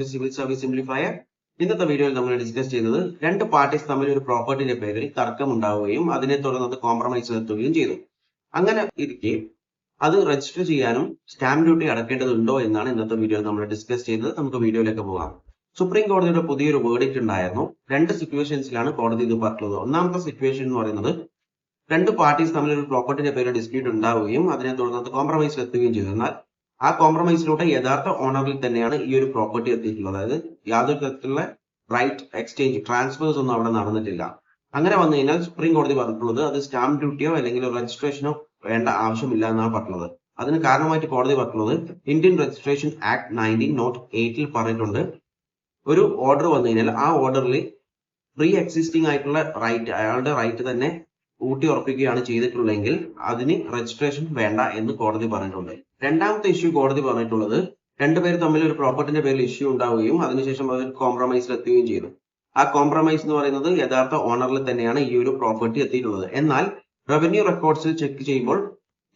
To civil service simplifier ഇന്നത്തെ വീഡിയോയിൽ നമ്മൾ ഡിസ്കസ് ചെയ്യുന്നത് രണ്ട് പാർട്ടീസ് തമ്മിൽ ഒരു പ്രോപ്പർട്ടിയുടെ പേരിൽ തർക്കം ഉണ്ടാവുകയും അതിനെ തുടർന്ന് അത് കോംപ്രമൈസ് എത്തുകയും ചെയ്തു. അങ്ങനെ ഇരിക്കെ അത് രജിസ്റ്റർ ചെയ്യാനും സ്റ്റാമ്പ് ഡ്യൂട്ടി അടക്കേണ്ടതുണ്ടോ എന്നാണ് ഇന്നത്തെ വീഡിയോയിൽ നമ്മൾ ഡിസ്കസ് ചെയ്തത്. നമുക്ക് വീഡിയോയിലേക്ക് പോകാം. സുപ്രീം കോടതിയുടെ പുതിയൊരു വേർഡിക്റ്റ് ഉണ്ടായിരുന്നു. രണ്ട് സിറ്റുവേഷൻസിലാണ് കോടതി ഇത് പറഞ്ഞത്. ഒന്നാമത്തെ സിറ്റുവേഷൻ എന്ന് പറയുന്നത് രണ്ട് പാർട്ടീസ് തമ്മിൽ ഒരു പ്രോപ്പർട്ടിന്റെ പേരിൽ ഡിസ്പ്യൂട്ട് ഉണ്ടാവുകയും അതിനെ തുടർന്ന് കോംപ്രമൈസ് എത്തുകയും ചെയ്തു. എന്നാൽ ആ കോംപ്രമൈസിലൂടെ യഥാർത്ഥ ഓണറിൽ തന്നെയാണ് ഈ ഒരു പ്രോപ്പർട്ടി എത്തിയിട്ടുള്ളത്. അതായത് യാതൊരു തരത്തിലുള്ള റൈറ്റ് എക്സ്ചേഞ്ച് ട്രാൻസ്ഫേഴ്സ് ഒന്നും അവിടെ നടന്നിട്ടില്ല. അങ്ങനെ വന്നു കഴിഞ്ഞാൽ സുപ്രീം കോടതി പറഞ്ഞിട്ടുള്ളത് അത് സ്റ്റാമ്പ് ഡ്യൂട്ടിയോ അല്ലെങ്കിൽ രജിസ്ട്രേഷനോ വേണ്ട ആവശ്യമില്ല എന്നാണ് പറഞ്ഞിട്ടുള്ളത്. അതിന് കാരണമായിട്ട് കോടതി പറഞ്ഞിട്ടുള്ളത് Indian registration act nineteen nought എയ്റ്റിൽ പറഞ്ഞിട്ടുണ്ട്. ഒരു ഓർഡർ വന്നു കഴിഞ്ഞാൽ ആ ഓർഡറിൽ പ്രീ എക്സിസ്റ്റിംഗ് ആയിട്ടുള്ള റൈറ്റ് അയാളുടെ റൈറ്റ് തന്നെ ഊട്ടി ഉറപ്പിക്കുകയാണ് ചെയ്തിട്ടുള്ളതെങ്കിൽ അതിന് രജിസ്ട്രേഷൻ വേണ്ട എന്ന് കോടതി പറഞ്ഞിട്ടുണ്ട്. രണ്ടാമത്തെ ഇഷ്യൂ കോടതി പറഞ്ഞിട്ടുള്ളത് രണ്ടുപേർ തമ്മിൽ ഒരു പ്രോപ്പർട്ടിന്റെ പേരിൽ ഇഷ്യൂ ഉണ്ടാവുകയും അതിനുശേഷം അവർ കോംപ്രമൈസിൽ എത്തുകയും ചെയ്തു. ആ കോംപ്രമൈസ് എന്ന് പറയുന്നത് യഥാർത്ഥ ഓണറിൽ തന്നെയാണ് ഈ ഒരു പ്രോപ്പർട്ടി എത്തിയിട്ടുള്ളത്. എന്നാൽ റവന്യൂ റെക്കോർഡ്സിൽ ചെക്ക് ചെയ്യുമ്പോൾ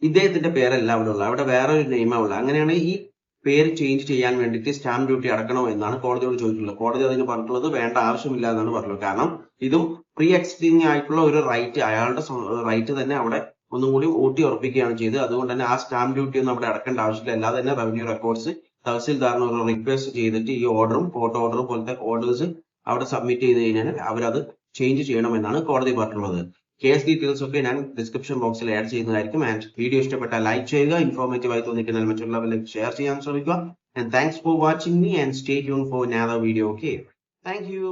ഇദ്ദേഹത്തിന്റെ പേരല്ല അവിടെ ഉള്ളത് അവിടെ വേറെ ഒരു നെയിമാ ഉള്ളത്. അങ്ങനെയാണ് ഈ പേര് ചേഞ്ച് ചെയ്യാൻ വേണ്ടിയിട്ട് സ്റ്റാമ്പ് ഡ്യൂട്ടി അടക്കണോ എന്നാണ് കോടതിയോട് ചോദിച്ചിട്ടുള്ളത്. കോടതി അതിന് പറഞ്ഞിട്ടുള്ളത് വേണ്ട ആവശ്യമില്ല എന്നാണ് പറഞ്ഞത് കാരണം ഇതും പ്രീ എക്സിസ്റ്റിംഗ് ആയിട്ടുള്ള ഒരു റൈറ്റ് അയാളുടെ റൈറ്റ് തന്നെ അവിടെ ഒന്നും കൂടി ഊട്ടി ഉറപ്പിക്കുകയാണ് ചെയ്തത്. അതുകൊണ്ട് തന്നെ ആ സ്റ്റാമ്പ് ഡ്യൂട്ടി ഒന്നും അവിടെ അടക്കേണ്ട ആവശ്യമില്ല. അല്ലാതെ തന്നെ റവന്യൂ റെക്കോർഡ്സ് തഹസിൽദാറിന് ഒരു റിക്വസ്റ്റ് ചെയ്തിട്ട് ഈ ഓർഡറും കോർട്ട് ഓർഡർ പോലത്തെ ഓർഡേഴ്സ് അവിടെ സബ്മിറ്റ് ചെയ്ത് കഴിഞ്ഞാൽ അവരത് ചേഞ്ച് ചെയ്യണമെന്നാണ് കോടതി പറഞ്ഞിട്ടുള്ളത്. കേസ് ഡീറ്റെയിൽസ് ഒക്കെ ഞാൻ ഡിസ്ക്രിപ്ഷൻ ബോക്സിൽ ആഡ് ചെയ്യുന്നതായിരിക്കും. ആൻഡ് വീഡിയോ ഇഷ്ടപ്പെട്ടാൽ ലൈക്ക് ചെയ്യുക ഇൻഫോർമേറ്റീവ് ആയി തോന്നിക്കുന്ന മറ്റുള്ളവരിലേക്ക് ഷെയർ ചെയ്യാൻ ശ്രമിക്കുക. And thanks for watching me and stay tune for another video okay thank you